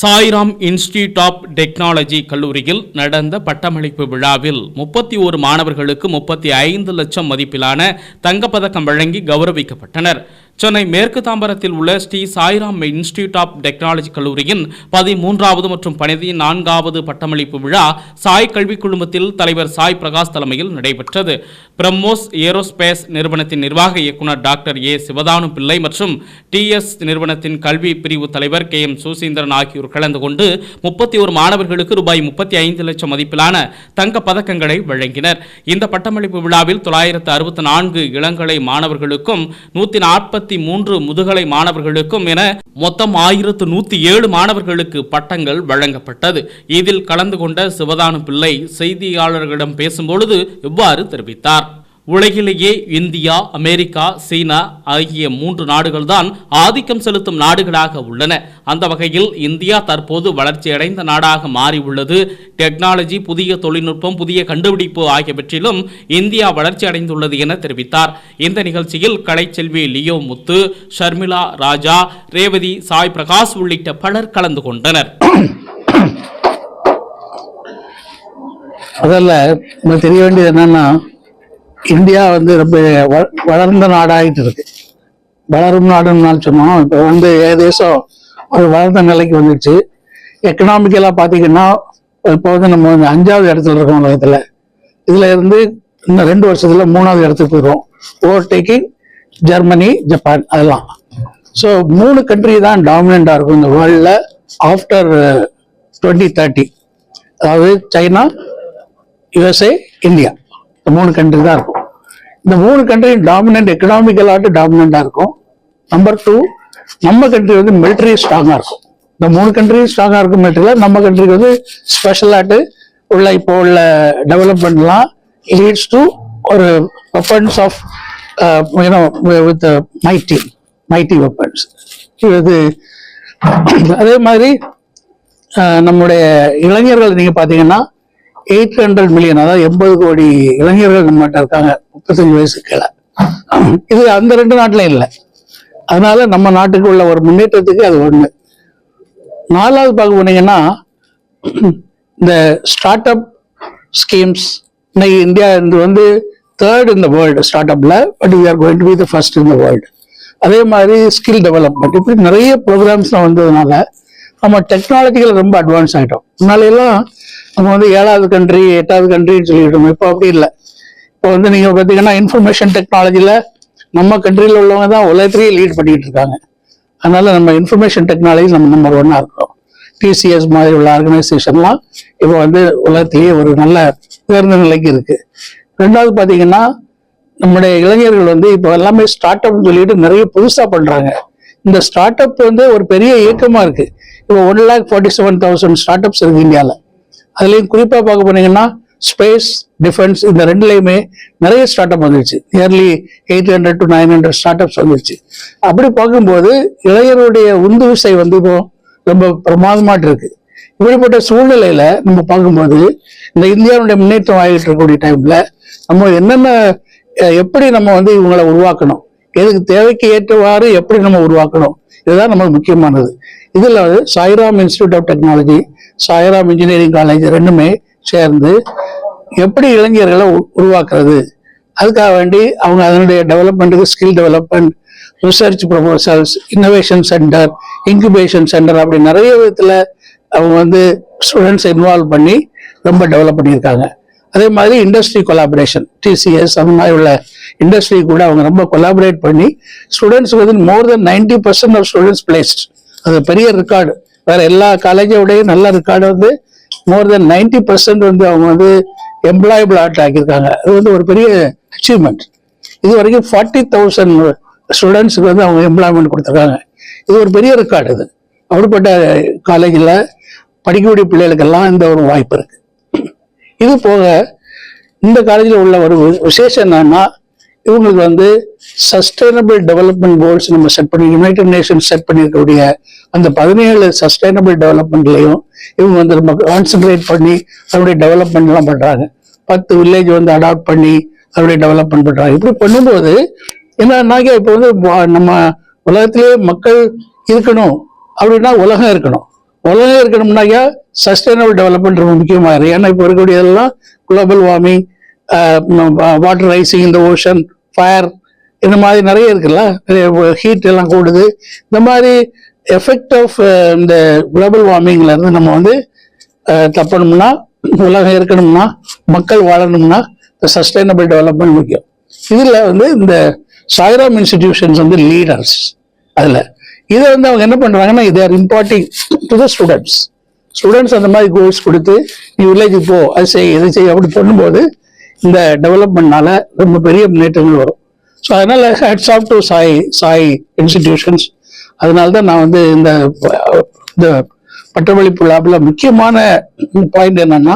Sairam institute of technology கல்லூரியில் நடந்த பட்டமளிப்பு விழாவில் முப்பத்தி ஒரு மாணவர்களுக்கு முப்பத்தி ஐந்து லட்சம் மதிப்பிலான தங்கப்பதக்கம் வழங்கி கௌரவிக்கப்பட்டனர். சென்னை மேற்கு தாம்பரத்தில் உள்ள Sri Sairam institute of technology கல்லூரியின் பதிமூன்றாவது மற்றும் பதினான்காவது பட்டமளிப்பு விழா சாய் கல்விக் குழுமத்தில் தலைவர் சாய் பிரகாஷ் தலைமையில் நடைபெற்றது. பிரம்மோஸ் ஏரோஸ்பேஸ் நிறுவனத்தின் நிர்வாக இயக்குனர் டாக்டர் ஏ சிவதானு பிள்ளை மற்றும் டிஎஸ் நிறுவனத்தின் கல்வி பிரிவு தலைவர் கே எம் சுசீந்திரன் ஆகியோர் கலந்து கொண்டு முப்பத்தி ஒரு மாணவர்களுக்கு ரூபாய் முப்பத்தி ஐந்து லட்சம் மதிப்பிலான தங்க பதக்கங்களை வழங்கினர். இந்த பட்டமளிப்பு விழாவில் தொள்ளாயிரத்து அறுபத்தி நான்கு இளங்கலை மாணவர்களுக்கும் நூற்றி நாற்பத்தி மூன்று முதுகலை மாணவர்களுக்கும் என மொத்தம் ஆயிரத்து நூத்தி ஏழு மாணவர்களுக்கு பட்டங்கள் வழங்கப்பட்டது. இதில் கலந்து கொண்ட சிவதானு பிள்ளை செய்தியாளர்களிடம் பேசும்பொழுது இவ்வாறு தெரிவித்தார். உலகிலேயே இந்தியா அமெரிக்கா சீனா ஆகிய மூன்று நாடுகள்தான் ஆதிக்கம் செலுத்தும் நாடுகளாக உள்ளன. அந்த வகையில் இந்தியா தற்போது வளர்ச்சியடைந்த நாடாக மாறி உள்ளது டெக்னாலஜி புதிய தொழில்நுட்பம் புதிய கண்டுபிடிப்பு ஆகியவற்றிலும் இந்தியா வளர்ச்சி அடைந்துள்ளது என தெரிவித்தார். இந்த நிகழ்ச்சியில் கலைச்செல்வி லியோ முத்து ஷர்மிளா ராஜா ரேவதி சாய் பிரகாஷ் உள்ளிட்ட பலர் கலந்து கொண்டனர். அதில் தெரிய வேண்டியது என்னன்னா இந்தியா வந்து ரொம்ப வளர்ந்த நாடாகிட்டு இருக்கு. வளரும் நாடுன்னு சொன்னோம். இப்போ வந்து ஏதேசம் ஒரு வளர்ந்த நிலைக்கு வந்துச்சு. எக்கனாமிக்கலாக பார்த்தீங்கன்னா இப்போ வந்து நம்ம வந்து அஞ்சாவது இடத்துல இருக்கோம் உலகத்தில். இதில் இருந்து இன்னும் ரெண்டு வருஷத்தில் மூணாவது இடத்துக்கு போயிடும் ஓவர்டேக்கிங் ஜெர்மனி ஜப்பான் அதெல்லாம். ஸோ மூணு கண்ட்ரி தான் டாமினண்டாக இருக்கும் இந்த வேர்ல்டில் ஆஃப்டர் டுவெண்ட்டி தேர்ட்டி அதாவது சைனா யுஎஸ்ஏ இந்தியா இந்த மூணு கண்ட்ரி தான் இருக்கும். இந்த மூணு கண்ட்ரி டாமினன்ட் எக்கனாமிக்கலாட்டு டாமினண்டாக இருக்கும். நம்பர் டூ நம்ம கண்ட்ரி வந்து மிலிட்டரி ஸ்ட்ராங்காக இருக்கும். இந்த மூணு கண்ட்ரி ஸ்ட்ராங்காக இருக்கும் மிலிட்டரியில் நம்ம கண்ட்ரிக்கு வந்து ஸ்பெஷலாட்டு உள்ள இப்போ உள்ள டெவலப்மெண்ட்லாம் லீட்ஸ் டு ஒரு weapons of you know with mighty mighty weapons இது அதே மாதிரி uh, நம்முடைய இளைஞர்கள் நீங்க பாத்தீங்கன்னா எயிட் ஹண்ட்ரட் மில்லியன் அதாவது எண்பது கோடி இளைஞர்கள் நம்மகிட்ட இருக்காங்க முப்பத்தஞ்சு வயசு கீழே. இது அந்த ரெண்டு நாட்டிலும் இல்லை. அதனால நம்ம நாட்டுக்கு உள்ள ஒரு முன்னேற்றத்துக்கு அது ஒண்ணு. நாலாவது பார்க்க போனீங்கன்னா இந்த ஸ்டார்ட் அப் ஸ்கீம்ஸ் இன்னைக்கு இந்தியா இது வந்து தேர்ட் இந்த வேர்ல்டு ஸ்டார்ட் அப்ல but we are going to be the first இந்த வேர்ல்டு அதே மாதிரி ஸ்கில் டெவலப்மெண்ட் இப்படி நிறைய ப்ரோக்ராம்ஸ்லாம் வந்ததுனால நம்ம டெக்னாலஜிகள் ரொம்ப அட்வான்ஸ் ஆகிட்டோம் முன்னாலையெல்லாம் நம்ம வந்து ஏழாவது கண்ட்ரி எட்டாவது கண்ட்ரின்னு சொல்லிட்டு இப்போ அப்படி இல்லை. இப்போ வந்து நீங்கள் பார்த்தீங்கன்னா இன்ஃபர்மேஷன் டெக்னாலஜியில் நம்ம கண்ட்ரியில் உள்ளவங்க தான் உலகத்திலேயே லீட் பண்ணிட்டு இருக்காங்க. அதனால நம்ம இன்ஃபர்மேஷன் டெக்னாலஜி நம்ம நம்பர் ஒன்னா இருக்கிறோம். டிசிஎஸ் மாதிரி உள்ள ஆர்கனைசேஷன்லாம் இப்போ வந்து உலகத்திலேயே ஒரு நல்ல உயர்ந்த நிலைக்கு இருக்கு. ரெண்டாவது பார்த்தீங்கன்னா நம்முடைய இளைஞர்கள் வந்து இப்போ எல்லாமே ஸ்டார்ட் அப்னு சொல்லிட்டு நிறைய புதுசாக பண்ணுறாங்க இந்த ஸ்டார்ட் அப் வந்து ஒரு பெரிய இயக்கமாக இருக்கு. இப்போ one lakh forty seven thousand start ups இருக்கு இந்தியாவில் அதுலேயும் குறிப்பாக பார்க்க போனீங்கன்னா ஸ்பேஸ் டிஃபென்ஸ் இந்த ரெண்டுலேயுமே நிறைய ஸ்டார்ட் அப் வந்துருச்சு. Nearly eight hundred to nine hundred start ups வந்துருச்சு. அப்படி பார்க்கும்போது இளைஞருடைய உந்து விசை வந்து இப்போ ரொம்ப பிரமாதமாட்டு இருக்கு. இப்படிப்பட்ட சூழ்நிலையில நம்ம பார்க்கும்போது இந்த இந்தியாவுடைய முன்னேற்றம் ஆகிட்டு இருக்கக்கூடிய டைம்ல நம்ம என்னென்ன எப்படி நம்ம வந்து இவங்களை உருவாக்கணும்? எதுக்கு தேவைக்கு ஏற்றவாறு எப்படி நம்ம உருவாக்கணும்? இதுதான் நமக்கு முக்கியமானது. இதில் Sairam institute of technology Sairam engineering college ரெண்டுமே சேர்ந்து எப்படி இளைஞர்களை உருவாக்குறது? அதுக்காக வேண்டி அவங்க அதனுடைய டெவலப்மெண்ட்டுக்கு skill development research proposals innovation centre incubation centre அப்படி நிறைய விதத்தில் அவங்க வந்து ஸ்டூடெண்ட்ஸை இன்வால்வ் பண்ணி ரொம்ப டெவலப் பண்ணியிருக்காங்க. அதே மாதிரி இண்டஸ்ட்ரி கொலாபரேஷன் டிசிஎஸ் அந்த மாதிரி உள்ள இண்டஸ்ட்ரி கூட அவங்க ரொம்ப கொலாபரேட் பண்ணி ஸ்டூடெண்ட்ஸ் வந்து more than ninety percent of students placed அது பெரிய ரெக்கார்டு வேற எல்லா காலேஜோடய நல்ல ரெக்கார்டு வந்து மோர் தென் நைன்டி பர்சன்ட் வந்து அவங்க வந்து எம்ப்ளாயபிள் ஆர்ட் ஆக்கியிருக்காங்க. அது வந்து ஒரு பெரிய அச்சீவ்மெண்ட் இது வரைக்கும் ஃபார்ட்டி தௌசண்ட் ஸ்டூடெண்ட்ஸுக்கு வந்து அவங்க எம்ப்ளாய்மெண்ட் கொடுத்துருக்காங்க. இது ஒரு பெரிய ரெக்கார்டு இது. அப்படிப்பட்ட காலேஜில் படிக்கக்கூடிய பிள்ளைகளுக்கெல்லாம் இந்த ஒரு வாய்ப்பு இருக்குது இது போக இந்த காலேஜில் உள்ள ஒரு விசேஷம் என்னன்னா இவங்களுக்கு வந்து சஸ்டைனபிள் டெவலப்மெண்ட் கோல்ஸ் நம்ம செட் பண்ணி யுனைடெட் நேஷன்ஸ் செட் பண்ணியிருக்கக்கூடிய அந்த பதினேழு சஸ்டைனபிள் டெவலப்மெண்ட்லையும் இவங்க வந்து ரொம்ப கான்சென்ட்ரேட் பண்ணி அதனுடைய டெவலப்மெண்ட்லாம் பண்றாங்க. பத்து வில்லேஜ் வந்து அடாப்ட் பண்ணி அதனுடைய டெவலப்மெண்ட் பண்றாங்க. இப்படி பண்ணும்போது என்னன்னாக்க இப்போ வந்து நம்ம உலகத்திலே மக்கள் இருக்கணும். அப்படின்னா உலகம் இருக்கணும். உலகம் இருக்கணும்னாக்கா சஸ்டைனபிள் டெவலப்மெண்ட் ரொம்ப முக்கியமாக இருக்குது ஏன்னா இப்போ இருக்கக்கூடியதெல்லாம் குளோபல் வார்மிங் வாட்டர் ரைசிங் இந்த ஓஷன் ஃபயர் இந்த மாதிரி நிறைய இருக்குல்ல? ஹீட் எல்லாம் கூடுது. இந்த மாதிரி எஃபெக்ட் ஆஃப் இந்த குளோபல் வார்மிங்ல இருந்து நம்ம வந்து தப்பணும்னா உலகம் இருக்கணும்னா மக்கள் வாழணும்னா இந்த சஸ்டைனபிள் டெவலப்மெண்ட் முக்கியம். இதில் வந்து இந்த சாய்ராம் இன்ஸ்டிடியூஷன்ஸ் வந்து லீடர்ஸ் அதில். இதை வந்து அவங்க என்ன பண்ணுறாங்கன்னா இது are imparting to the students students அந்த மாதிரி கோல்ஸ் கொடுத்து நீ வில்லேஜுக்கு போ அது செய் இதை செய் அப்படி பண்ணும்போது இந்த டெவலப்மெண்ட்னால ரொம்ப பெரிய முன்னேற்றங்கள் வரும். ஸோ அதனால hats off to Sai Sai institutions அதனால தான் நான் வந்து இந்த இந்த பட்டமளிப்பு லேபில் முக்கியமான பாயிண்ட் என்னன்னா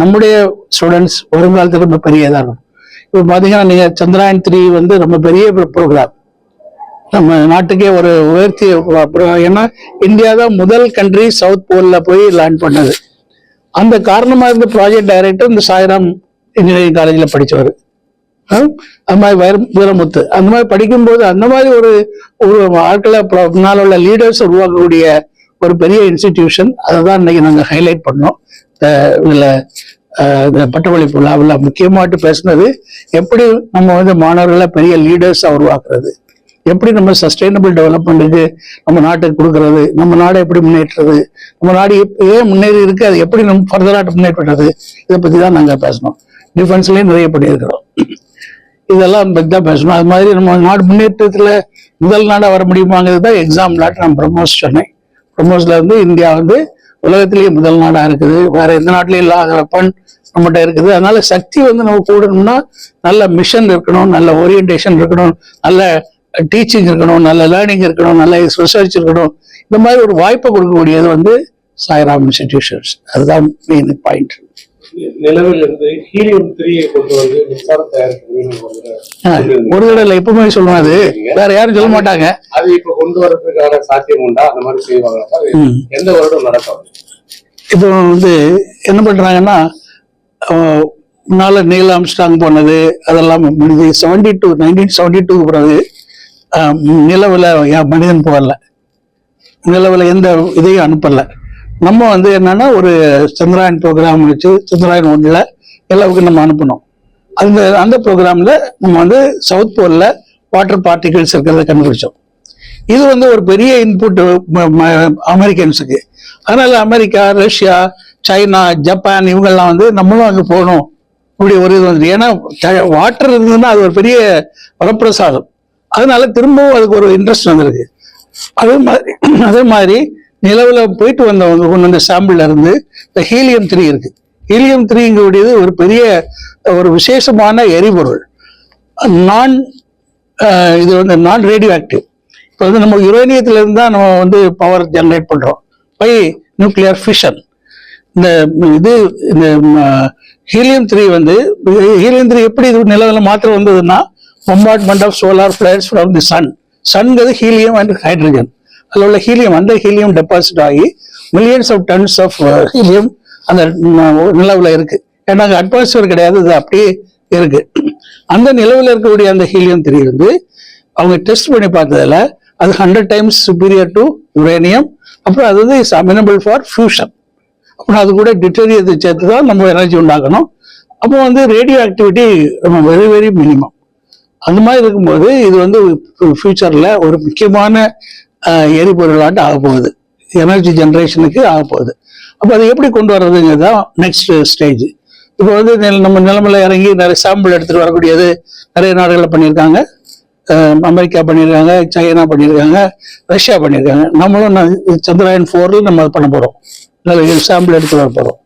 நம்முடைய ஸ்டூடெண்ட்ஸ் வருங்காலத்தில் ரொம்ப பெரியதாக இருக்கும். இப்போ பார்த்தீங்கன்னா நீங்கள் சந்திராயன் த்ரீ வந்து ரொம்ப பெரிய ப்ரோக்ராம் நம்ம நாட்டுக்கே ஒரு உயர்த்தி ஏன்னா இந்தியா தான் முதல் கண்ட்ரி சவுத் போலில் போய் லேண்ட் பண்ணது. அந்த காரணமாக இருந்த ப்ராஜெக்ட் டைரக்டர் இந்த சாய்ராம் இன்ஜினியரிங் காலேஜில் படித்தவர் அஹ் அது மாதிரி வைர வீரமுத்து அந்த மாதிரி படிக்கும்போது அந்த மாதிரி ஒரு ஒரு ஆட்களை முன்னால் உள்ள லீடர்ஸ் உருவாக்கக்கூடிய ஒரு பெரிய இன்ஸ்டிடியூஷன் அதை தான் இன்னைக்கு நாங்கள் ஹைலைட் பண்ணோம். இதில் இந்த பட்டமளிப்பு விழாவில் முக்கியமாட்டு பேசுனது எப்படி நம்ம வந்து மாணவர்களை பெரிய லீடர்ஸாக உருவாக்குறது? எப்படி நம்ம சஸ்டைனபிள் டெவலப்மெண்ட்டுக்கு நம்ம நாட்டுக்கு கொடுக்கறது? நம்ம நாடை எப்படி முன்னேற்றுறது நம்ம நாடு எப்ப- ஏன் முன்னேறி இருக்கு? அது எப்படி நம்ம ஃபர்தராக முன்னேற்றுறது இதை பற்றி தான் நாங்கள் பேசணும். டிஃபென்ஸ்லேயும் நிறைய பண்ணியிருக்கிறோம். இதெல்லாம் பற்றி தான் பேசணும். அது மாதிரி நம்ம நாடு முன்னேற்றத்தில் முதல் நாடாக வர முடியுமாங்கிறது தான் எக்ஸாம் நாட்டு நான் ப்ரமோஸ் சொன்னேன். ப்ரமோஸில் வந்து இந்தியா வந்து உலகத்திலேயே முதல் நாடாக இருக்குது. வேற எந்த நாட்டிலையும் இல்லாத வெப்பன் நம்மகிட்ட இருக்குது. அதனால சக்தி வந்து நம்ம கூடணும்னா நல்ல மிஷன் இருக்கணும் நல்ல ஓரியன்டேஷன் இருக்கணும் நல்ல டீச்சிங் இருக்கணும் நல்ல லேர்னிங் இருக்கணும் நல்ல ரிசர்ச் இருக்கணும். இந்த மாதிரி ஒரு வாய்ப்பை கொடுக்கக்கூடியது வந்து சாய்ராம் இன்ஸ்டிடியூஷன்ஸ். அதுதான் மெயின் பாயிண்ட் நிலவில் இருந்து ஹீலியம் த்ரீயை கொண்டு வந்து மின்சாரம் தயாரிக்கணும் ஒரு தடவை எப்பவுமே சொல்லுவேன் அது. வேற யாரும் சொல்ல மாட்டாங்க. அது இப்ப கொண்டு வரதுக்கான சாத்தியம் உண்டா? அந்த மாதிரி செய்வாங்க. எந்த வருடம் நடக்கும் இப்போ வந்து என்ன பண்றாங்கன்னா முன்னால நீல் ஆம்ஸ்டாங் போனது அதெல்லாம் முடிஞ்சு seventy two nineteen seventy two பிறகு நிலவுல மனிதன் போகல நிலவுல எந்த இதையும் அனுப்பல. நம்ம வந்து என்னன்னா ஒரு சந்திராயன் ப்ரோக்ராம் வச்சு சந்திராயன் ஒன்றில் எல்லாருக்கும் நம்ம அனுப்பணும். அந்த அந்த ப்ரோக்ராமில் நம்ம வந்து சவுத் போலில் வாட்டர் பார்ட்டிகிள்ஸ் இருக்கிறத கண்டுபிடிச்சோம். இது வந்து ஒரு பெரிய இன்புட் அமெரிக்கன்ஸுக்கு அதனால அமெரிக்கா ரஷ்யா சைனா ஜப்பான் இவங்கெல்லாம் வந்து நம்மளும் அங்கே போகணும். இப்படி ஒரு இது வந்துட்டு ஏன்னா வாட்டர் இருந்ததுன்னா அது ஒரு பெரிய வரப்பிரசாதம். அதனால திரும்பவும் அதுக்கு ஒரு இன்ட்ரெஸ்ட் வந்திருக்கு. அதே மாதிரி அதே மாதிரி நிலவில் போயிட்டு வந்தவங்க கொண்டு வந்த சாம்பிள் இருந்து இந்த ஹீலியம் த்ரீ இருக்கு. ஹீலியம் த்ரீங்கக்கூடியது ஒரு பெரிய ஒரு விசேஷமான எரிபொருள். நான் இது வந்து நான் ரேடியோ ஆக்டிவ் இப்போ வந்து நம்ம யுரேனியத்துல இருந்து தான் நம்ம வந்து பவர் ஜென்ரேட் பண்ணுறோம் பை நியூக்ளியர் ஃபிஷன் இந்த இது இந்த ஹீலியம் த்ரீ வந்து ஹீலியம் த்ரீ எப்படி இது நிலவில் மாத்திரம் வந்ததுன்னா bombardment of solar flares from the sun சன்ங்கிறது helium and hydrogen அதில் உள்ள ஹீலியம் அந்த ஹீலியம் டெபாசிட் ஆகி millions of tons of helium அந்த uh, நிலவில் இருக்கு. ஏன்னா அங்கே அட்மாஸ்பியர் கிடையாது இது அப்படியே இருக்கு. அந்த நிலவில் இருக்கக்கூடிய அந்த ஹீலியம் த்ரீ வந்து அவங்க டெஸ்ட் பண்ணி பார்த்ததுல அது hundred times superior to uranium அப்புறம் அது வந்து இஸ் அமினபிள் ஃபார் ஃபியூஷன் அப்புறம் அது கூட டிட்டரியத்தை சேர்த்து தான் நம்ம எனர்ஜி உண்டாக்கணும். அப்போ வந்து ரேடியோ ஆக்டிவிட்டி நம்ம வெரி வெரி மினிமம் அந்த மாதிரி இருக்கும்போது இது வந்து ஃபியூச்சரில் ஒரு முக்கியமான எரிபொருளாண்டு ஆகப்போகுது. ஆக போகுது எனர்ஜி ஜென்ரேஷனுக்கு ஆக போகுது அப்போ அதை எப்படி கொண்டு வர்றதுங்கிறது தான் நெக்ஸ்ட் ஸ்டேஜ் இப்போ வந்து நம்ம நிலமில் இறங்கி நிறைய சாம்பிள் எடுத்துகிட்டு வரக்கூடியது நிறைய நாடுகளில் பண்ணியிருக்காங்க. அமெரிக்கா பண்ணியிருக்காங்க சைனா பண்ணியிருக்காங்க ரஷ்யா பண்ணியிருக்காங்க. நம்மளும் சந்திராயன் ஃபோரில் நம்ம அது பண்ண போகிறோம் சாம்பிள் எடுத்து வர போகிறோம்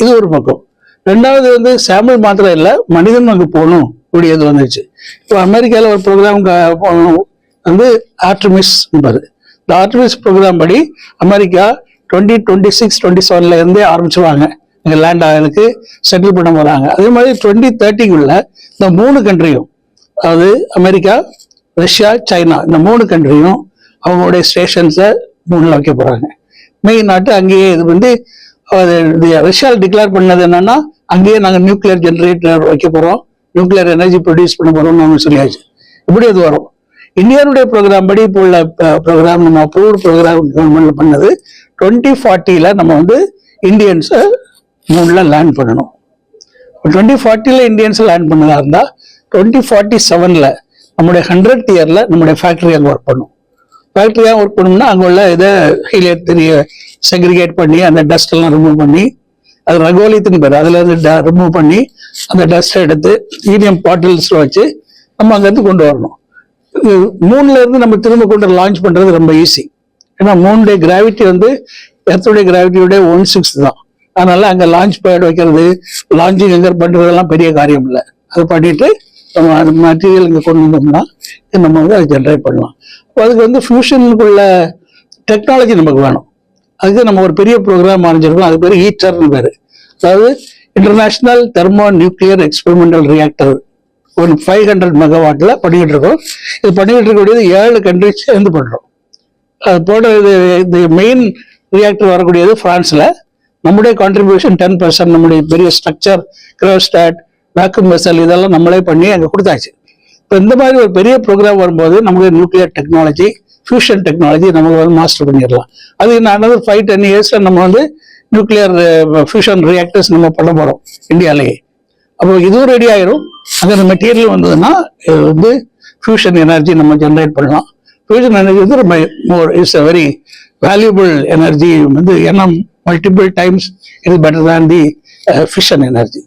இது ஒரு பக்கம். ரெண்டாவது வந்து சாம்பிள் மாத்திரம் இல்லை மனிதன் அங்கே போகணும். கூடியது வந்துச்சு இப்போ அமெரிக்காவில் ஒரு ப்ரோக்ராம் வந்து ஆர்டமிஸ் என்பது. இந்த ஆர்டமிஸ் ப்ரோக்ராம் படி America twenty twenty six twenty செவன்ல இருந்தே ஆரம்பிச்சிருவாங்க. இங்கே லேண்ட் ஆகலுக்கு செட்டில் பண்ண போகிறாங்க அதே மாதிரி டுவெண்ட்டி தேர்ட்டிக்குள்ள இந்த மூணு கண்ட்ரியும் அதாவது அமெரிக்கா ரஷ்யா சைனா இந்த மூணு கண்ட்ரியும் அவங்களுடைய ஸ்டேஷன்ஸை மூணில் வைக்க போகிறாங்க மெயின் நாட்டு அங்கேயே இது வந்து அது ரஷ்யாவில் டிக்ளேர் பண்ணது என்னன்னா அங்கேயே நாங்கள் நியூக்ளியர் ஜென்ரேட்டர் வைக்க போகிறோம் நியூக்ளியர் எனர்ஜி ப்ரொடியூஸ் பண்ண போகிறோம்னு அவங்க சொல்லியாச்சு. இப்படி அது வரும். இந்தியாவுடைய ப்ரோக்ராம் படி இப்போ உள்ள ப்ரோக்ராம் நம்ம அப்ரூவ்ட் ப்ரோக்ராம் கவர்மெண்ட்ல பண்ணது டுவெண்ட்டி ஃபார்ட்டியில் நம்ம வந்து இந்தியன்ஸை மூணில் லேண்ட் பண்ணணும். டுவெண்ட்டி ஃபார்ட்டியில் இந்தியன்ஸை லேண்ட் பண்ணதா இருந்தால் டுவெண்ட்டி ஃபார்ட்டி செவனில் நம்முடைய ஹண்ட்ரட் இயரில் நம்முடைய ஃபேக்ட்ரி அங்கே ஒர்க் பண்ணும். ஃபேக்ட்ரியாக ஒர்க் பண்ணோம்னா அங்கே உள்ள இதை ஹீலியர் தெரிய செக்ரிகேட் பண்ணி அந்த டஸ்ட்டெல்லாம் ரிமூவ் பண்ணி அது ரகோலித்துன்னு பேர். அதுலேருந்து இருந்து ரிமூவ் பண்ணி அந்த டஸ்ட்டை எடுத்து ஈடியம் பாட்டில்ஸில் வச்சு நம்ம அங்கேருந்து கொண்டு வரணும். மூணுல இருந்து நம்ம திரும்ப கொண்டு லான்ச் பண்றது ரொம்ப ஈஸி ஏன்னா மூணுடைய கிராவிட்டி வந்து எர்த்துடைய கிராவிட்டியோட ஒன் சிக்ஸ் தான். அதனால அங்க லான்ச் பேட் வைக்கிறது லான்ச்சிங் எங்க பண்றதெல்லாம் பெரிய காரியம் இல்லை. அது பண்ணிட்டு நம்ம அந்த மெட்டீரியல் இங்கே கொண்டு வந்தோம்னா நம்ம வந்து அதை ஜென்ரேட் பண்ணலாம். அப்போ அதுக்கு வந்து ஃபியூஷனுக்குள்ள டெக்னாலஜி நமக்கு வேணும். அதுக்கு நம்ம ஒரு பெரிய ப்ரோக்ராம் ஆரம்பிச்சிருக்கோம். அது பேர் ஈட்டர்னு பேர். அதாவது international thermo nuclear experimental reactor ஒரு ஃபைவ் ஹண்ட்ரட் மெகாவாட்டில் பண்ணிக்கிட்டு இருக்கோம் இது பண்ணிக்கிட்டு இருக்கக்கூடியது ஏழு கண்ட்ரிஸ் சேர்ந்து பண்ணுறோம் அது போட இது இந்த மெயின் ரியாக்டர் வரக்கூடியது ஃப்ரான்ஸில் நம்முடைய கான்ட்ரிபியூஷன் டென் பர்சன்ட் நம்முடைய பெரிய ஸ்ட்ரக்சர் கிரோஸ்டாட் வேக்யூம் வெசல் இதெல்லாம் நம்மளே பண்ணி அங்கே கொடுத்தாச்சு. இப்போ இந்த மாதிரி ஒரு பெரிய ப்ரோக்ராம் வரும்போது நமக்கு நியூக்ளியர் டெக்னாலஜி ஃபியூஷன் டெக்னாலஜி நம்ம வந்து மாஸ்டர் பண்ணிடலாம். அது இன்னும் ஃபைவ் டென் இயர்ஸில் நம்ம வந்து நியூக்ளியர் ஃபியூஷன் ரியாக்டர்ஸ் நம்ம பண்ண போகிறோம் இந்தியாலேயே. அப்போ இதுவும் ரெடி ஆயிரும். அந்த மெட்டீரியல் வந்ததுன்னா இது வந்து ஃபியூஷன் எனர்ஜி நம்ம ஜென்ரேட் பண்ணலாம். ஃபியூஷன் எனர்ஜி வந்து ரொம்ப it's a very valuable energy வந்து ஏன்னா மல்டிபிள் டைம்ஸ் இது better than the fission energy